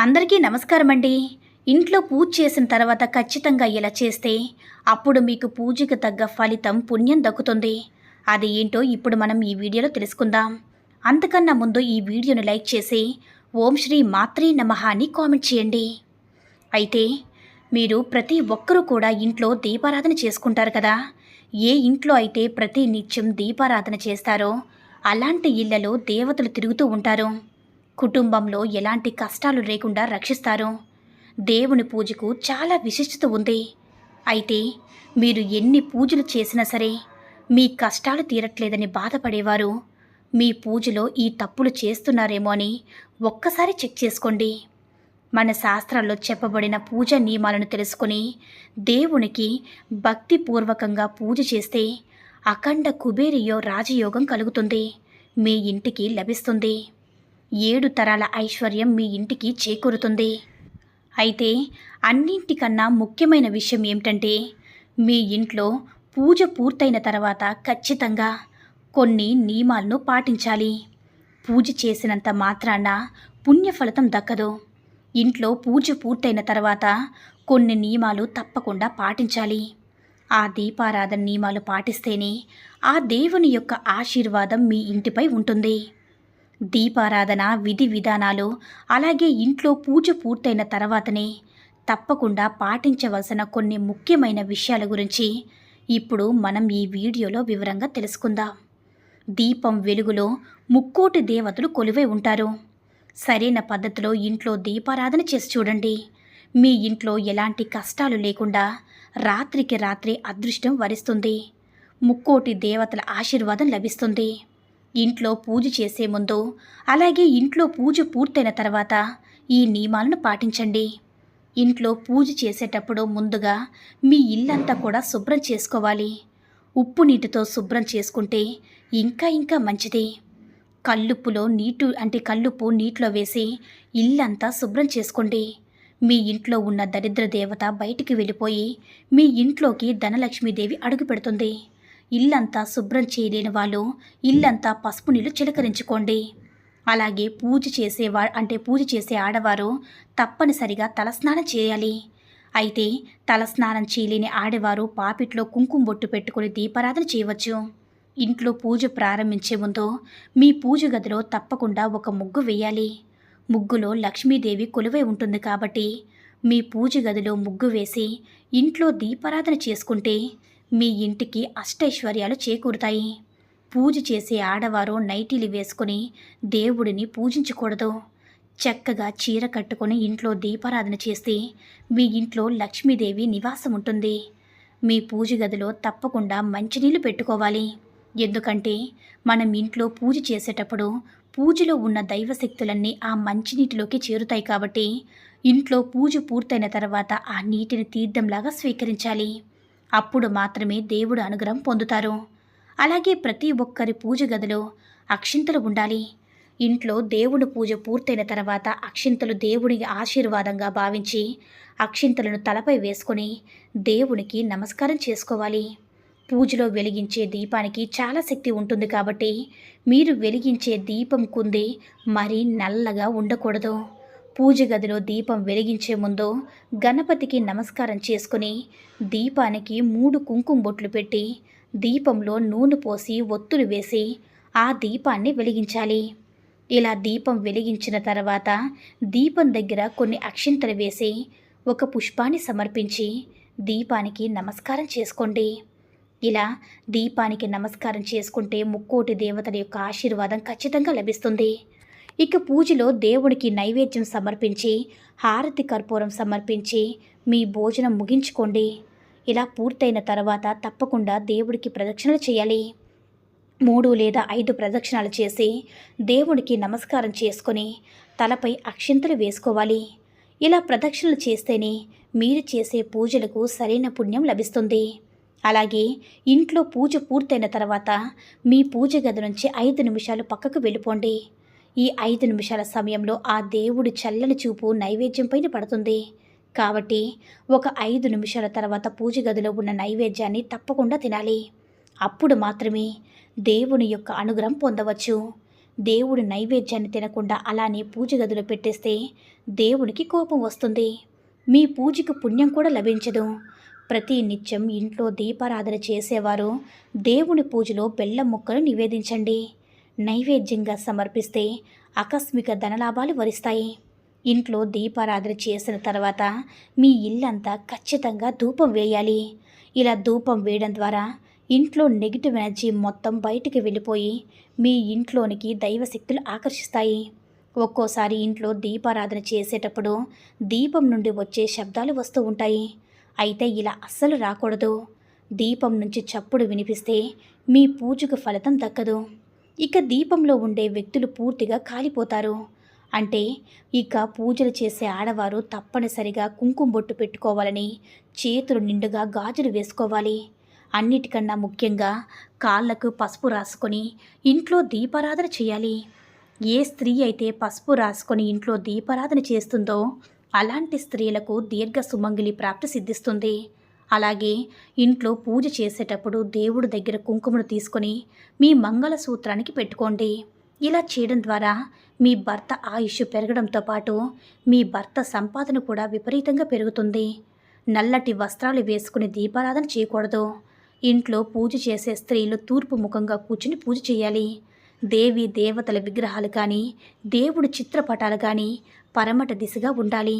అందరికీ నమస్కారం అండి ఇంట్లో పూజ చేసిన తర్వాత ఖచ్చితంగా ఇలా చేస్తే అప్పుడు మీకు పూజకు తగ్గ ఫలితం పుణ్యం దక్కుతుంది. అది ఏంటో ఇప్పుడు మనం ఈ వీడియోలో తెలుసుకుందాం. అంతకన్నా ముందు ఈ వీడియోను లైక్ చేసి ఓం శ్రీ మాత్రే నమః అని కామెంట్ చేయండి. అయితే మీరు ప్రతి ఒక్కరూ కూడా ఇంట్లో దీపారాధన చేసుకుంటారు కదా. ఏ ఇంట్లో అయితే ప్రతి నిత్యం దీపారాధన చేస్తారో అలాంటి ఇళ్ళలో దేవతలు తిరుగుతూ ఉంటారు. కుటుంబంలో ఎలాంటి కష్టాలు లేకుండా రక్షిస్తారు. దేవుని పూజకు చాలా విశిష్టత ఉంది. అయితే మీరు ఎన్ని పూజలు చేసినా సరే మీ కష్టాలు తీరట్లేదని బాధపడేవారు. మీ పూజలో ఈ తప్పులు చేస్తున్నారేమో అని ఒక్కసారి చెక్ చేసుకోండి. మన శాస్త్రాల్లో చెప్పబడిన పూజ నియమాలను తెలుసుకుని దేవునికి భక్తిపూర్వకంగా పూజ చేస్తే అఖండ కుబేరియో రాజయోగం కలుగుతుంది. మీ ఇంటికి లభిస్తుంది. ఏడు తరాల ఐశ్వర్యం మీ ఇంటికి చేకూరుతుంది. అయితే అన్నింటికన్నా ముఖ్యమైన విషయం ఏమిటంటే మీ ఇంట్లో పూజ పూర్తయిన తర్వాత ఖచ్చితంగా కొన్ని నియమాలను పాటించాలి. పూజ చేసినంత మాత్రాన పుణ్యఫలితం దక్కదు. ఇంట్లో పూజ పూర్తయిన తర్వాత కొన్ని నియమాలు తప్పకుండా పాటించాలి. ఆ దీపారాధన నియమాలు పాటిస్తేనే ఆ దేవుని యొక్క ఆశీర్వాదం మీ ఇంటిపై ఉంటుంది. దీపారాధన విధి విధానాలు అలాగే ఇంట్లో పూజ పూర్తయిన తర్వాతనే తప్పకుండా పాటించవలసిన కొన్ని ముఖ్యమైన విషయాల గురించి ఇప్పుడు మనం ఈ వీడియోలో వివరంగా తెలుసుకుందాం. దీపం వెలుగులో ముక్కోటి దేవతలు కొలువై ఉంటారు. సరైన పద్ధతిలో ఇంట్లో దీపారాధన చేసి చూడండి. మీ ఇంట్లో ఎలాంటి కష్టాలు లేకుండా రాత్రికి రాత్రి అదృష్టం వరిస్తుంది. ముక్కోటి దేవతల ఆశీర్వాదం లభిస్తుంది. ఇంట్లో పూజ చేసే ముందు అలాగే ఇంట్లో పూజ పూర్తయిన తర్వాత ఈ నియమాలను పాటించండి. ఇంట్లో పూజ చేసేటప్పుడు ముందుగా మీ ఇల్లంతా కూడా శుభ్రం చేసుకోవాలి. ఉప్పు నీటితో శుభ్రం చేసుకుంటే ఇంకా ఇంకా మంచిది. కల్లుప్పులో నీటు అంటే కల్లుప్పు నీటిలో వేసి ఇల్లంతా శుభ్రం చేసుకోండి. మీ ఇంట్లో ఉన్న దరిద్ర దేవత బయటికి వెళ్ళిపోయి మీ ఇంట్లోకి ధనలక్ష్మీదేవి అడుగు పెడుతుంది. ఇల్లంతా శుభ్రం చేయలేని వాళ్ళు ఇల్లంతా పసుపు నీళ్ళు చిలకరించుకోండి. అలాగే పూజ చేసేవా అంటే పూజ చేసే ఆడవారు తప్పనిసరిగా తలస్నానం చేయాలి. అయితే తలస్నానం చేయలేని ఆడవారు పాపిట్లో కుంకుమ బొట్టు పెట్టుకుని దీపారాధన చేయవచ్చు. ఇంట్లో పూజ ప్రారంభించే ముందు మీ పూజ గదిలో తప్పకుండా ఒక ముగ్గు వేయాలి. ముగ్గులో లక్ష్మీదేవి కొలువై ఉంటుంది కాబట్టి మీ పూజ గదిలో ముగ్గు వేసి ఇంట్లో దీపారాధన చేసుకుంటే మీ ఇంటికి అష్టైశ్వర్యాలు చేకూరుతాయి. పూజ చేసే ఆడవారు నైటీలు వేసుకుని దేవుడిని పూజించకూడదు. చక్కగా చీర కట్టుకొని ఇంట్లో దీపారాధన చేస్తే మీ ఇంట్లో లక్ష్మీదేవి నివాసం ఉంటుంది. మీ పూజ గదిలో తప్పకుండా మంచినీళ్ళు పెట్టుకోవాలి. ఎందుకంటే మనం ఇంట్లో పూజ చేసేటప్పుడు పూజలో ఉన్న దైవశక్తులన్నీ ఆ మంచినీటిలోకి చేరుతాయి కాబట్టి ఇంట్లో పూజ పూర్తయిన తర్వాత ఆ నీటిని తీర్థంలాగా స్వీకరించాలి. అప్పుడు మాత్రమే దేవుడు అనుగ్రహం పొందుతారు. అలాగే ప్రతి ఒక్కరి పూజ గదిలో అక్షింతలు ఉండాలి. ఇంట్లో దేవుడి పూజ పూర్తయిన తర్వాత అక్షింతలు దేవుడికి ఆశీర్వాదంగా భావించి అక్షింతలను తలపై వేసుకొని దేవునికి నమస్కారం చేసుకోవాలి. పూజలో వెలిగించే దీపానికి చాలా శక్తి ఉంటుంది కాబట్టి మీరు వెలిగించే దీపం కుంది మరీ నల్లగా ఉండకూడదు. పూజ గదిలో దీపం వెలిగించే ముందు గణపతికి నమస్కారం చేసుకుని దీపానికి మూడు కుంకుమ బొట్లు పెట్టి దీపంలో నూనె పోసి ఒత్తులు వేసి ఆ దీపాన్ని వెలిగించాలి. ఇలా దీపం వెలిగించిన తర్వాత దీపం దగ్గర కొన్ని అక్షింతలు వేసి ఒక పుష్పాన్ని సమర్పించి దీపానికి నమస్కారం చేసుకోండి. ఇలా దీపానికి నమస్కారం చేసుకుంటే ముక్కోటి దేవతల యొక్క ఆశీర్వాదం ఖచ్చితంగా లభిస్తుంది. ఇక పూజలో దేవుడికి నైవేద్యం సమర్పించి హారతి కర్పూరం సమర్పించి మీ భోజనం ముగించుకోండి. ఇలా పూర్తయిన తర్వాత తప్పకుండా దేవుడికి ప్రదక్షిణలు చేయాలి. మూడు లేదా ఐదు ప్రదక్షిణాలు చేసి దేవుడికి నమస్కారం చేసుకొని తలపై అక్షింతలు వేసుకోవాలి. ఇలా ప్రదక్షిణలు చేస్తేనే మీరు చేసే పూజలకు సరైన పుణ్యం లభిస్తుంది. అలాగే ఇంట్లో పూజ పూర్తయిన తర్వాత మీ పూజ గది నుంచి ఐదు నిమిషాలు పక్కకు వెళ్ళిపోండి. ఈ ఐదు నిమిషాల సమయంలో ఆ దేవుడి చల్లని చూపు నైవేద్యంపైన పడుతుంది. కాబట్టి ఒక ఐదు నిమిషాల తర్వాత పూజ గదిలో ఉన్న నైవేద్యాన్ని తప్పకుండా తినాలి. అప్పుడు మాత్రమే దేవుని యొక్క అనుగ్రహం పొందవచ్చు. దేవుడి నైవేద్యాన్ని తినకుండా అలానే పూజ గదిలో పెట్టేస్తే దేవునికి కోపం వస్తుంది. మీ పూజకు పుణ్యం కూడా లభించదు. ప్రతి నిత్యం ఇంట్లో దీపారాధన చేసేవారు దేవుని పూజలో బెల్లం ముక్కలు నివేదించండి. నైవేద్యంగా సమర్పిస్తే ఆకస్మిక ధనలాభాలు వరిస్తాయి. ఇంట్లో దీపారాధన చేసిన తర్వాత మీ ఇల్లంతా ఖచ్చితంగా ధూపం వేయాలి. ఇలా ధూపం వేయడం ద్వారా ఇంట్లో నెగిటివ్ ఎనర్జీ మొత్తం బయటికి వెళ్ళిపోయి మీ ఇంట్లోనికి దైవశక్తులు ఆకర్షిస్తాయి. ఒక్కోసారి ఇంట్లో దీపారాధన చేసేటప్పుడు దీపం నుండి వచ్చే శబ్దాలు వస్తూ ఉంటాయి. అయితే ఇలా అస్సలు రాకూడదు. దీపం నుంచి చప్పుడు వినిపిస్తే మీ పూజకు ఫలితం దక్కదు. ఇక దీపంలో ఉండే వ్యక్తులు పూర్తిగా కాలిపోతారు. అంటే ఇక పూజలు చేసే ఆడవారు తప్పనిసరిగా కుంకుమ బొట్టు పెట్టుకోవాలని చేతులు నిండుగా గాజులు వేసుకోవాలి. అన్నిటికన్నా ముఖ్యంగా కాళ్ళకు పసుపు రాసుకొని ఇంట్లో దీపారాధన చేయాలి. ఏ స్త్రీ అయితే పసుపు రాసుకొని ఇంట్లో దీపారాధన చేస్తుందో అలాంటి స్త్రీలకు దీర్ఘ సుమంగిలి ప్రాప్తి సిద్ధిస్తుంది. అలాగే ఇంట్లో పూజ చేసేటప్పుడు దేవుడి దగ్గర కుంకుమను తీసుకొని మీ మంగళసూత్రానికి పెట్టుకోండి. ఇలా చేయడం ద్వారా మీ భర్త ఆయుష్ పెరగడంతో పాటు మీ భర్త సంపాదన కూడా విపరీతంగా పెరుగుతుంది. నల్లటి వస్త్రాలు వేసుకుని దీపారాధన చేయకూడదు. ఇంట్లో పూజ చేసే స్త్రీలు తూర్పు ముఖంగా కూర్చుని పూజ చేయాలి. దేవి దేవతల విగ్రహాలు కానీ దేవుడి చిత్రపటాలు కానీ పరమట దిశగా ఉండాలి.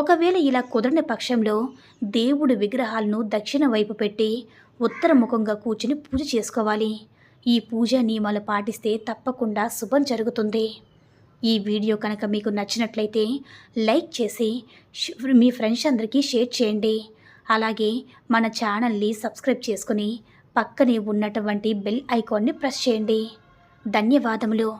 ఒకవేళ ఇలా కుదరని పక్షంలో దేవుడి విగ్రహాలను దక్షిణ వైపు పెట్టి ఉత్తరముఖంగా కూర్చుని పూజ చేసుకోవాలి. ఈ పూజా నియమాలు పాటిస్తే తప్పకుండా శుభం జరుగుతుంది. ఈ వీడియో కనుక మీకు నచ్చినట్లయితే లైక్ చేసి మీ ఫ్రెండ్స్ అందరికీ షేర్ చేయండి. అలాగే మన ఛానల్ని సబ్స్క్రైబ్ చేసుకుని పక్కనే ఉన్నటువంటి బెల్ ఐకాన్ని ప్రెస్ చేయండి. ధన్యవాదములు.